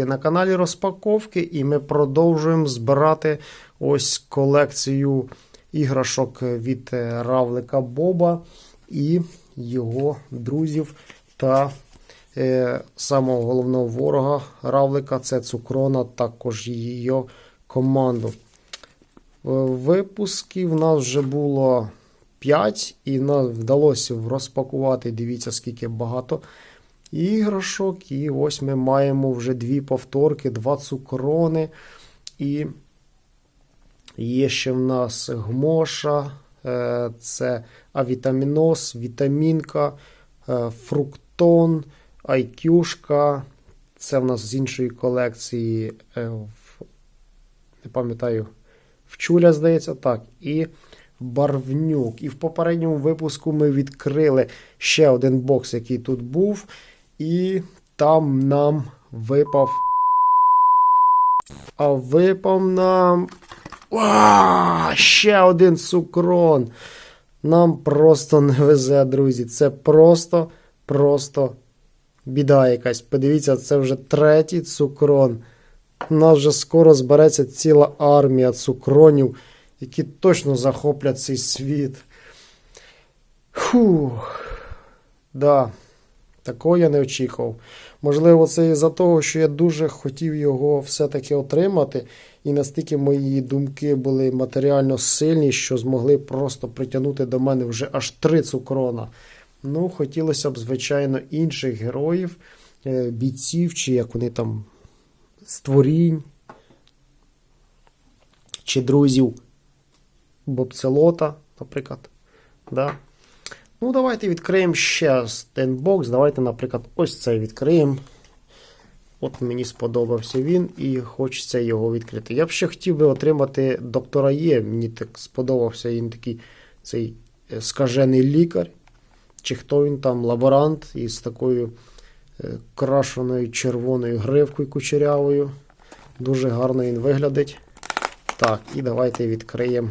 Ти на каналі Розпаковки, і ми продовжуємо збирати ось колекцію іграшок від е, Равлика Боба і його друзів та е, самого головного ворога Равлика це Цукрона, також її команду. Е, Випусків в нас вже було 5, і нам вдалося розпакувати. Дивіться, скільки багато іграшок. І ось ми маємо вже дві повторки, два цукрони. І є ще в нас гмоша, е, це авітаміноз, вітамінка, е, фруктон, айкюшка. Це в нас з іншої колекції, е, не пам'ятаю, вчуля, здається, так. І барвнюк. І в попередньому випуску ми відкрили ще один бокс, який тут був. І там нам випав. А випав нам. А, ще один цукрон. Нам просто не везе, друзі. Це просто, просто біда якась. Подивіться, це вже третій цукрон. У нас вже скоро збереться ціла армія цукронів, які точно захоплять цей світ. Фух. Да. Такого я не очікував. Можливо, це із-за того, що я дуже хотів його все-таки отримати, і настільки мої думки були матеріально сильні, що змогли просто притягнути до мене вже аж три цукрона. Ну, хотілося б, звичайно, інших героїв, е, бійців, чи як вони там створінь, чи друзів Бобцелота, наприклад. Да? Ну, давайте відкриємо ще один бокс. Давайте, наприклад, ось цей відкриємо. От мені сподобався він і хочеться його відкрити. Я б ще хотів би отримати доктора Є. Мені так сподобався він такий цей е, скажений лікар. Чи хто він там, лаборант із такою е, крашеною червоною гривкою кучерявою. Дуже гарно він виглядить. Так, і давайте відкриємо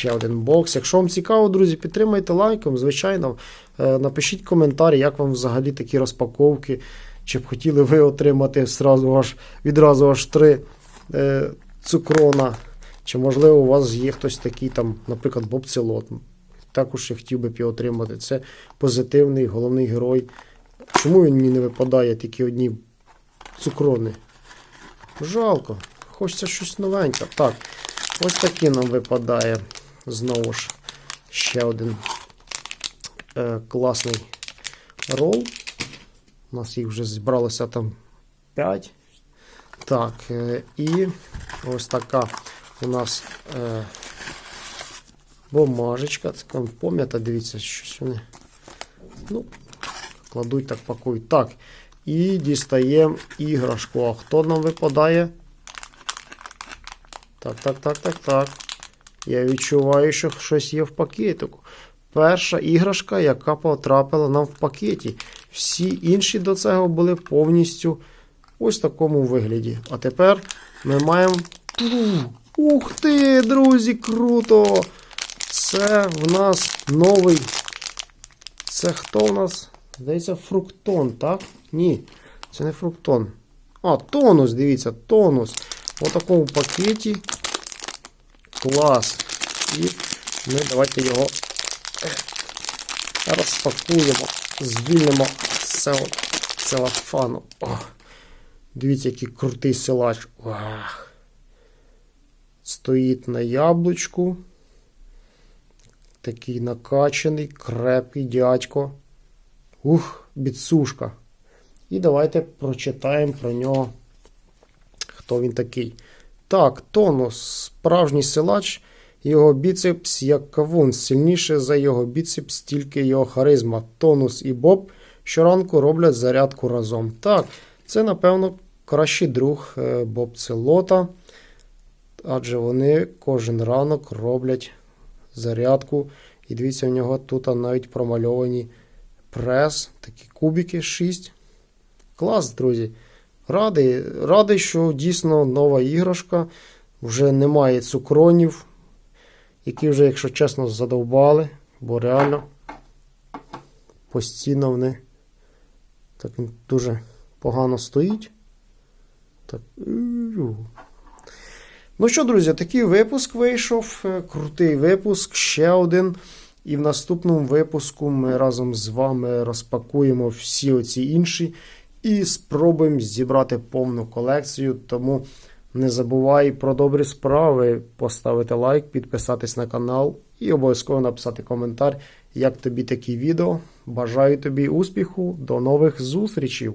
ще один бокс. Якщо вам цікаво, друзі, підтримайте лайком, звичайно. Е, Напишіть коментарі, як вам взагалі такі розпаковки. Чи б хотіли ви отримати зразу аж, відразу аж три е, цукрона. Чи, можливо, у вас є хтось такий, там, наприклад, Боб. Також я хотів би б його отримати. Це позитивний головний герой. Чому він мені не випадає тільки одні цукрони? Жалко. Хочеться щось новеньке. Так, ось такий нам випадає. Знову ж ще один е, класний рол. У нас їх вже зібралося там 5. Так, е, і ось така у нас е, бумажечка. Така пом'ята, дивіться, щось вони. Ну, кладуть, так пакують. Так. І дістаємо іграшку. А хто нам випадає? Так, так, так, так, так. Я відчуваю, що щось є в пакетику. Перша іграшка, яка потрапила нам в пакеті. Всі інші до цього були повністю ось в такому вигляді. А тепер ми маємо. Ух ти, друзі, круто! Це в нас новий. Це хто в нас? Здається, фруктон, так? Ні, це не фруктон. А, тонус, дивіться, тонус. У такому пакеті. Клас. І ми давайте його розпакуємо, звільнимо целофану. Дивіться, який крутий силач. Вах. Стоїть на яблучку. Такий накачаний, крепкий дядько. Ух, біцушка. І давайте прочитаємо про нього, хто він такий. Так, тонус, справжній силач, його біцепс як кавун, сильніше за його біцепс, тільки його харизма. Тонус і Боб щоранку роблять зарядку разом. Так, це, напевно, кращий друг е, Боб Целота, адже вони кожен ранок роблять зарядку. І дивіться, у нього тут навіть промальовані прес, такі кубики 6. Клас, друзі. Радий, радий, що дійсно нова іграшка. Вже немає цукронів, які вже, якщо чесно, задовбали, бо реально постійно вони так дуже погано стоїть. Так. Ну що, друзі, такий випуск вийшов. е, Крутий випуск, ще один. І в наступному випуску ми разом з вами розпакуємо всі оці інші і спробуємо зібрати повну колекцію. Тому не забувай про добрі справи, поставити лайк, підписатись на канал і обов'язково написати коментар, як тобі такі відео. Бажаю тобі успіху, до нових зустрічей!